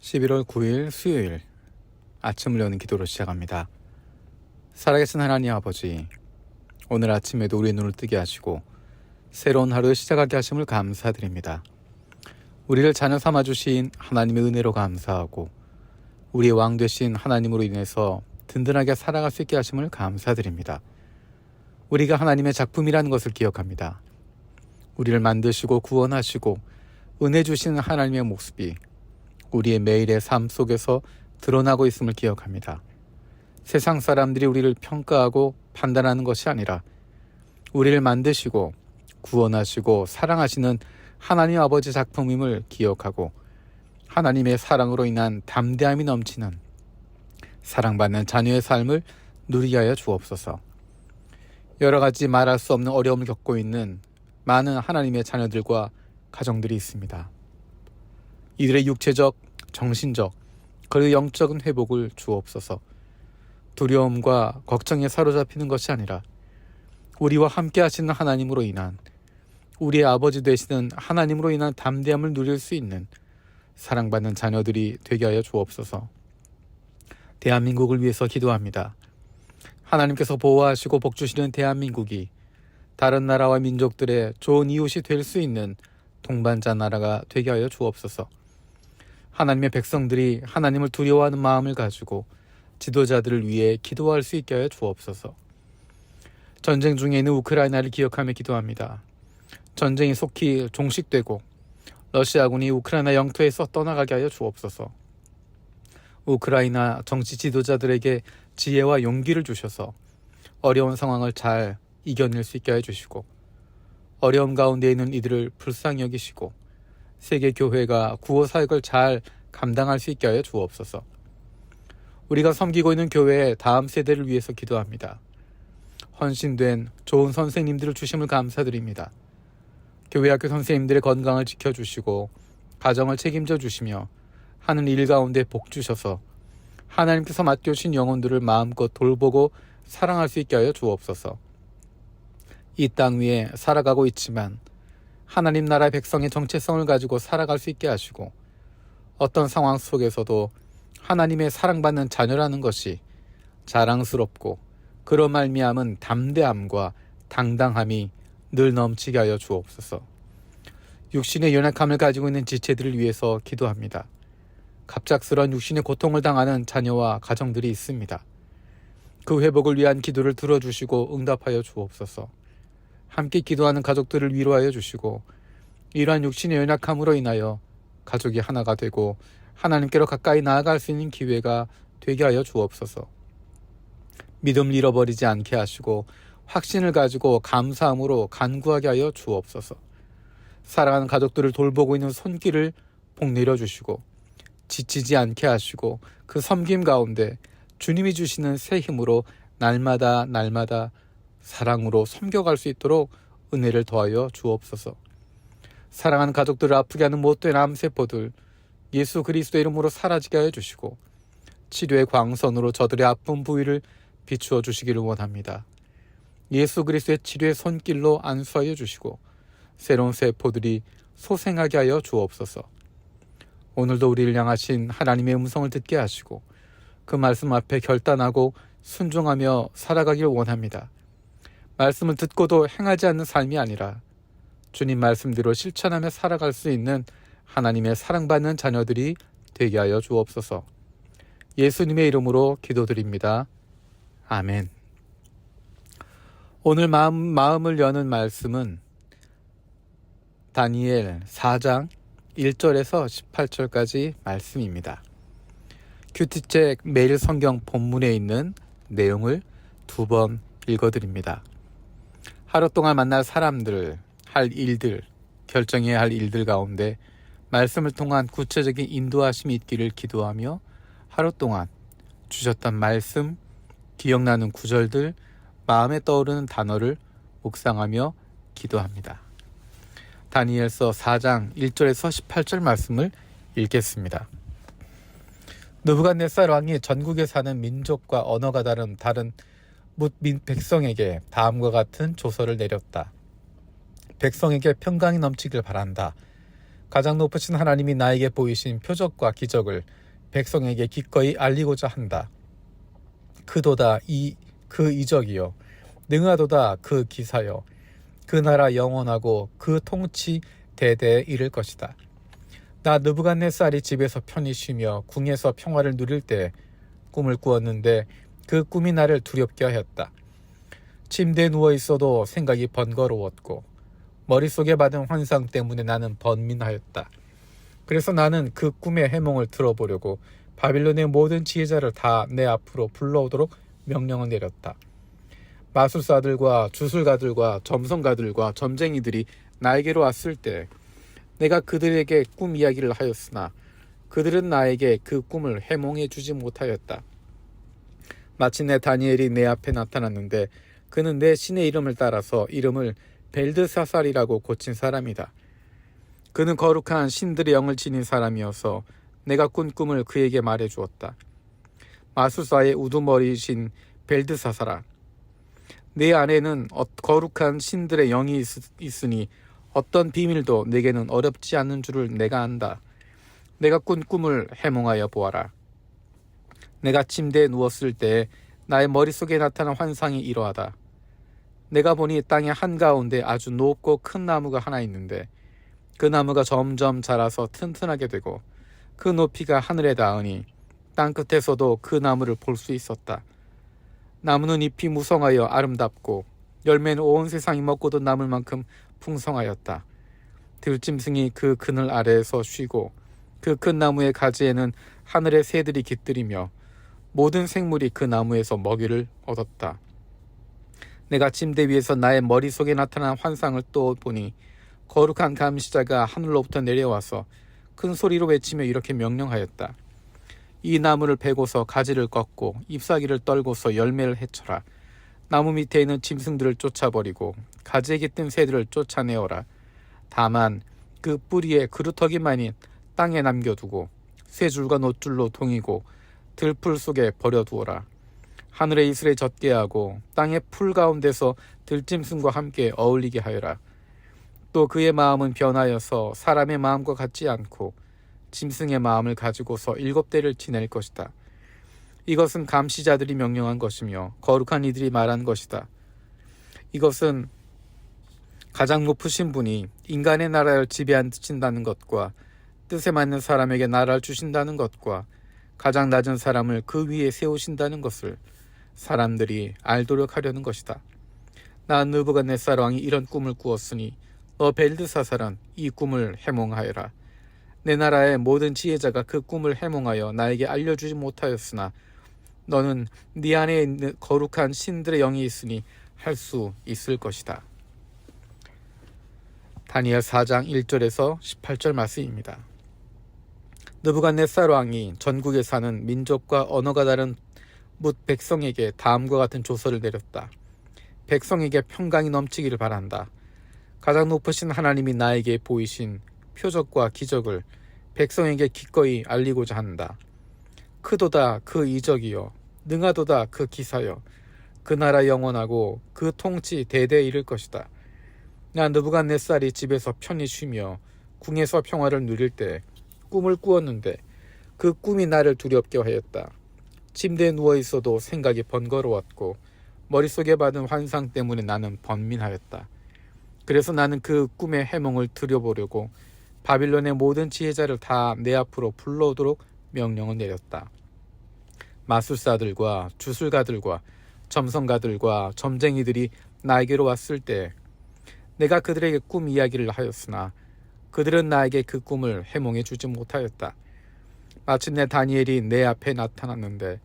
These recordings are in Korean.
11월 9일 수요일 아침을 여는 기도로 시작합니다. 살아계신 하나님 아버지, 오늘 아침에도 우리의 눈을 뜨게 하시고 새로운 하루 시작하게 하심을 감사드립니다. 우리를 자녀 삼아 주신 하나님의 은혜로 감사하고 우리의 왕 되신 하나님으로 인해서 든든하게 살아갈 수 있게 하심을 감사드립니다. 우리가 하나님의 작품이라는 것을 기억합니다. 우리를 만드시고 구원하시고 은혜 주시는 하나님의 모습이 우리의 매일의 삶 속에서 드러나고 있음을 기억합니다. 세상 사람들이 우리를 평가하고 판단하는 것이 아니라 우리를 만드시고 구원하시고 사랑하시는 하나님 아버지 작품임을 기억하고 하나님의 사랑으로 인한 담대함이 넘치는 사랑받는 자녀의 삶을 누리게 하여 주옵소서. 여러 가지 말할 수 없는 어려움을 겪고 있는 많은 하나님의 자녀들과 가정들이 있습니다. 이들의 육체적, 정신적, 그리고 영적인 회복을 주옵소서. 두려움과 걱정에 사로잡히는 것이 아니라 우리와 함께 하시는 하나님으로 인한 우리의 아버지 되시는 하나님으로 인한 담대함을 누릴 수 있는 사랑받는 자녀들이 되게 하여 주옵소서. 대한민국을 위해서 기도합니다. 하나님께서 보호하시고 복주시는 대한민국이 다른 나라와 민족들의 좋은 이웃이 될 수 있는 동반자 나라가 되게 하여 주옵소서. 하나님의 백성들이 하나님을 두려워하는 마음을 가지고 지도자들을 위해 기도할 수 있게 하여 주옵소서. 전쟁 중에 있는 우크라이나를 기억하며 기도합니다. 전쟁이 속히 종식되고 러시아군이 우크라이나 영토에서 떠나가게 하여 주옵소서. 우크라이나 정치 지도자들에게 지혜와 용기를 주셔서 어려운 상황을 잘 이겨낼 수 있게 해 주시고 어려움 가운데 있는 이들을 불쌍히 여기시고 세계 교회가 구호 사역을 잘 감당할 수 있게 하여 주옵소서. 우리가 섬기고 있는 교회의 다음 세대를 위해서 기도합니다. 헌신된 좋은 선생님들을 주심을 감사드립니다. 교회 학교 선생님들의 건강을 지켜주시고 가정을 책임져 주시며 하는 일 가운데 복 주셔서 하나님께서 맡겨주신 영혼들을 마음껏 돌보고 사랑할 수 있게 하여 주옵소서. 이 땅 위에 살아가고 있지만 하나님 나라의 백성의 정체성을 가지고 살아갈 수 있게 하시고 어떤 상황 속에서도 하나님의 사랑받는 자녀라는 것이 자랑스럽고 그로 말미암은 담대함과 당당함이 늘 넘치게 하여 주옵소서. 육신의 연약함을 가지고 있는 지체들을 위해서 기도합니다. 갑작스런 육신의 고통을 당하는 자녀와 가정들이 있습니다. 그 회복을 위한 기도를 들어주시고 응답하여 주옵소서. 함께 기도하는 가족들을 위로하여 주시고 이러한 육신의 연약함으로 인하여 가족이 하나가 되고 하나님께로 가까이 나아갈 수 있는 기회가 되게 하여 주옵소서. 믿음을 잃어버리지 않게 하시고 확신을 가지고 감사함으로 간구하게 하여 주옵소서. 사랑하는 가족들을 돌보고 있는 손길을 복 내려 주시고 지치지 않게 하시고 그 섬김 가운데 주님이 주시는 새 힘으로 날마다 날마다 사랑으로 섬겨갈 수 있도록 은혜를 더하여 주옵소서. 사랑하는 가족들을 아프게 하는 못된 암세포들 예수 그리스도의 이름으로 사라지게 하여 주시고 치료의 광선으로 저들의 아픈 부위를 비추어 주시기를 원합니다. 예수 그리스도의 치료의 손길로 안수하여 주시고 새로운 세포들이 소생하게 하여 주옵소서. 오늘도 우리를 향하신 하나님의 음성을 듣게 하시고 그 말씀 앞에 결단하고 순종하며 살아가길 원합니다. 말씀을 듣고도 행하지 않는 삶이 아니라 주님 말씀대로 실천하며 살아갈 수 있는 하나님의 사랑받는 자녀들이 되게 하여 주옵소서. 예수님의 이름으로 기도드립니다. 아멘. 오늘 마음, 마음을 여는 말씀은 다니엘 4장 1절에서 18절까지 말씀입니다. 큐티책 매일 성경 본문에 있는 내용을 두 번 읽어드립니다. 하루 동안 만날 사람들, 할 일들, 결정해야 할 일들 가운데 말씀을 통한 구체적인 인도하심이 있기를 기도하며 하루 동안 주셨던 말씀, 기억나는 구절들, 마음에 떠오르는 단어를 묵상하며 기도합니다. 다니엘서 4장 1절에서 18절 말씀을 읽겠습니다. 느부갓네살 왕이 전국에 사는 민족과 언어가 다른 다른 백성에게 다음과 같은 조서를 내렸다. 백성에게 평강이 넘치길 바란다. 가장 높으신 하나님이 나에게 보이신 표적과 기적을 백성에게 기꺼이 알리고자 한다. 그도다 이 그 이적이요 능하도다 그 기사요 그 나라 영원하고 그 통치 대대에 이를 것이다. 나 느부갓네살이 집에서 편히 쉬며 궁에서 평화를 누릴 때 꿈을 꾸었는데 그 꿈이 나를 두렵게 하였다. 침대에 누워 있어도 생각이 번거로웠고 머릿속에 받은 환상 때문에 나는 번민하였다. 그래서 나는 그 꿈의 해몽을 들어보려고 바빌론의 모든 지혜자를 다 내 앞으로 불러오도록 명령을 내렸다. 마술사들과 주술가들과 점성가들과 점쟁이들이 나에게로 왔을 때 내가 그들에게 꿈 이야기를 하였으나 그들은 나에게 그 꿈을 해몽해 주지 못하였다. 마침내 다니엘이 내 앞에 나타났는데 그는 내 신의 이름을 따라서 이름을 벨드사살이라고 고친 사람이다. 그는 거룩한 신들의 영을 지닌 사람이어서 내가 꾼 꿈을 그에게 말해 주었다. 마술사의 우두머리이신 벨드사살아. 내 안에는 어- 거룩한 신들의 영이 있, 있으니 어떤 비밀도 내게는 어렵지 않는 줄을 내가 안다. 내가 꾼 꿈을 해몽하여 보아라. 내가 침대에 누웠을 때 나의 머릿속에 나타난 환상이 이러하다. 내가 보니 땅의 한가운데 아주 높고 큰 나무가 하나 있는데 그 나무가 점점 자라서 튼튼하게 되고 그 높이가 하늘에 닿으니 땅 끝에서도 그 나무를 볼 수 있었다. 나무는 잎이 무성하여 아름답고 열매는 온 세상이 먹고도 남을 만큼 풍성하였다. 들짐승이 그 그늘 아래에서 쉬고 그 큰 나무의 가지에는 하늘의 새들이 깃들이며 모든 생물이 그 나무에서 먹이를 얻었다. 내가 침대 위에서 나의 머릿속에 나타난 환상을 또 보니 거룩한 감시자가 하늘로부터 내려와서 큰 소리로 외치며 이렇게 명령하였다. 이 나무를 베고서 가지를 꺾고 잎사귀를 떨고서 열매를 해쳐라. 나무 밑에 있는 짐승들을 쫓아버리고 가지에 깃든 새들을 쫓아내어라. 다만 그 뿌리에 그루터기만이 땅에 남겨두고 새 줄과 노줄로 동이고 들풀 속에 버려두어라. 하늘의 이슬에 젖게 하고 땅의 풀 가운데서 들짐승과 함께 어울리게 하여라. 또 그의 마음은 변하여서 사람의 마음과 같지 않고 짐승의 마음을 가지고서 일곱 대를 지낼 것이다. 이것은 감시자들이 명령한 것이며 거룩한 이들이 말한 것이다. 이것은 가장 높으신 분이 인간의 나라를 지배한다는 것과 뜻에 맞는 사람에게 나라를 주신다는 것과 가장 낮은 사람을 그 위에 세우신다는 것을 사람들이 알도록 하려는 것이다. 나 느부갓네살 왕이 이런 꿈을 꾸었으니 너 벨드사살은 이 꿈을 해몽하여라. 내 나라의 모든 지혜자가 그 꿈을 해몽하여 나에게 알려주지 못하였으나 너는 네 안에 있는 거룩한 신들의 영이 있으니 할 수 있을 것이다. 다니엘 4장 1절에서 18절 말씀입니다. 느부갓네살 왕이 전국에 사는 민족과 언어가 다른 뭇 백성에게 다음과 같은 조서를 내렸다. 백성에게 평강이 넘치기를 바란다. 가장 높으신 하나님이 나에게 보이신 표적과 기적을 백성에게 기꺼이 알리고자 한다. 크도다 그 이적이요 능하도다 그 기사요 그 나라 영원하고 그 통치 대대에 이를 것이다. 나 느부갓네살이 집에서 편히 쉬며 궁에서 평화를 누릴 때 꿈을 꾸었는데 그 꿈이 나를 두렵게 하였다. 침대에 누워 있어도 생각이 번거로웠고 머릿속에 받은 환상 때문에 나는 번민하였다. 그래서 나는 그 꿈의 해몽을 들여보려고 바빌론의 모든 지혜자를 다 내 앞으로 불러오도록 명령을 내렸다. 마술사들과 주술가들과 점성가들과 점쟁이들이 나에게로 왔을 때 내가 그들에게 꿈 이야기를 하였으나 그들은 나에게 그 꿈을 해몽해 주지 못하였다. 마침내 다니엘이 내 앞에 나타났는데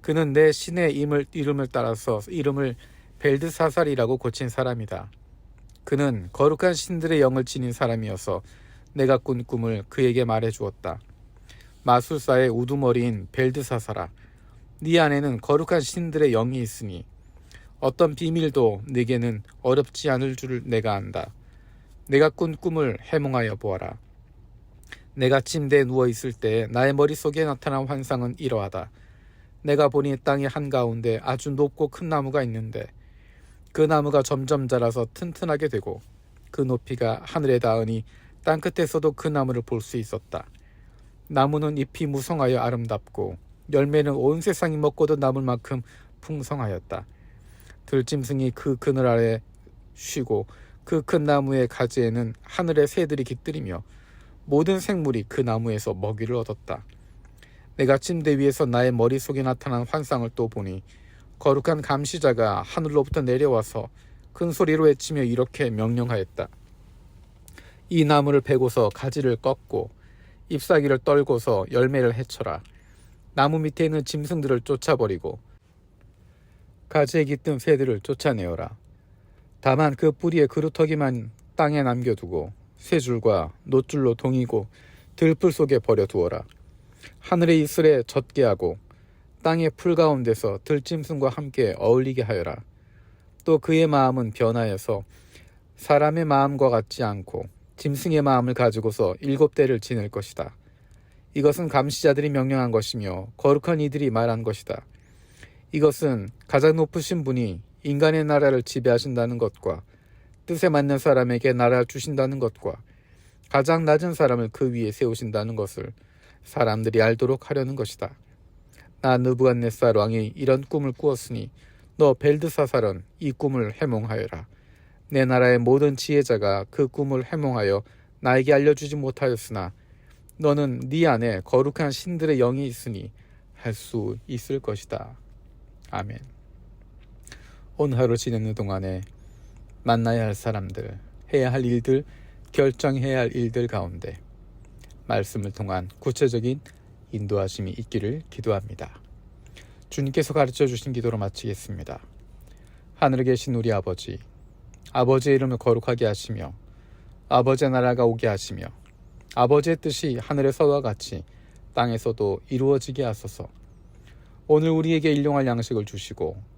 그는 내 신의 이름을, 이름을 따라서 이름을 벨드사살이라고 고친 사람이다. 그는 거룩한 신들의 영을 지닌 사람이어서 내가 꾼 꿈을 그에게 말해 주었다. 마술사의 우두머리인 벨드사사라. 네 안에는 거룩한 신들의 영이 있으니 어떤 비밀도 네게는 어렵지 않을 줄을 내가 안다. 내가 꾼 꿈을 해몽하여 보아라. 내가 침대에 누워 있을 때 나의 머릿속에 나타난 환상은 이러하다. 내가 보니 땅의 한가운데 아주 높고 큰 나무가 있는데 그 나무가 점점 자라서 튼튼하게 되고 그 높이가 하늘에 닿으니 땅끝에서도 그 나무를 볼 수 있었다. 나무는 잎이 무성하여 아름답고 열매는 온 세상이 먹고도 남을 만큼 풍성하였다. 들짐승이 그 그늘 아래 쉬고 그 큰 나무의 가지에는 하늘의 새들이 깃들이며 모든 생물이 그 나무에서 먹이를 얻었다. 내가 침대 위에서 나의 머릿속에 나타난 환상을 또 보니 거룩한 감시자가 하늘로부터 내려와서 큰 소리로 외치며 이렇게 명령하였다. 이 나무를 베고서 가지를 꺾고 잎사귀를 떨고서 열매를 해쳐라. 나무 밑에 있는 짐승들을 쫓아버리고 가지에 깃든 새들을 쫓아내어라. 다만 그 뿌리의 그루터기만 땅에 남겨두고 새 줄과 노줄로 동이고 들풀 속에 버려 두어라. 하늘의 이슬에 젖게 하고 땅의 풀 가운데서 들짐승과 함께 어울리게 하여라. 또 그의 마음은 변하여서 사람의 마음과 같지 않고 짐승의 마음을 가지고서 일곱 대를 지낼 것이다. 이것은 감시자들이 명령한 것이며 거룩한 이들이 말한 것이다. 이것은 가장 높으신 분이 인간의 나라를 지배하신다는 것과 뜻에 맞는 사람에게 나라를 주신다는 것과 가장 낮은 사람을 그 위에 세우신다는 것을 사람들이 알도록 하려는 것이다. 나 느부갓네살 왕이 이런 꿈을 꾸었으니 너 벨드사살은 이 꿈을 해몽하여라. 내 나라의 모든 지혜자가 그 꿈을 해몽하여 나에게 알려주지 못하였으나 너는 네 안에 거룩한 신들의 영이 있으니 할 수 있을 것이다. 아멘. 오늘 하루 지내는 동안에 만나야 할 사람들, 해야 할 일들, 결정해야 할 일들 가운데 말씀을 통한 구체적인 인도하심이 있기를 기도합니다. 주님께서 가르쳐 주신 기도로 마치겠습니다. 하늘에 계신 우리 아버지, 아버지의 이름을 거룩하게 하시며 아버지의 나라가 오게 하시며 아버지의 뜻이 하늘에서와 같이 땅에서도 이루어지게 하소서. 오늘 우리에게 일용할 양식을 주시고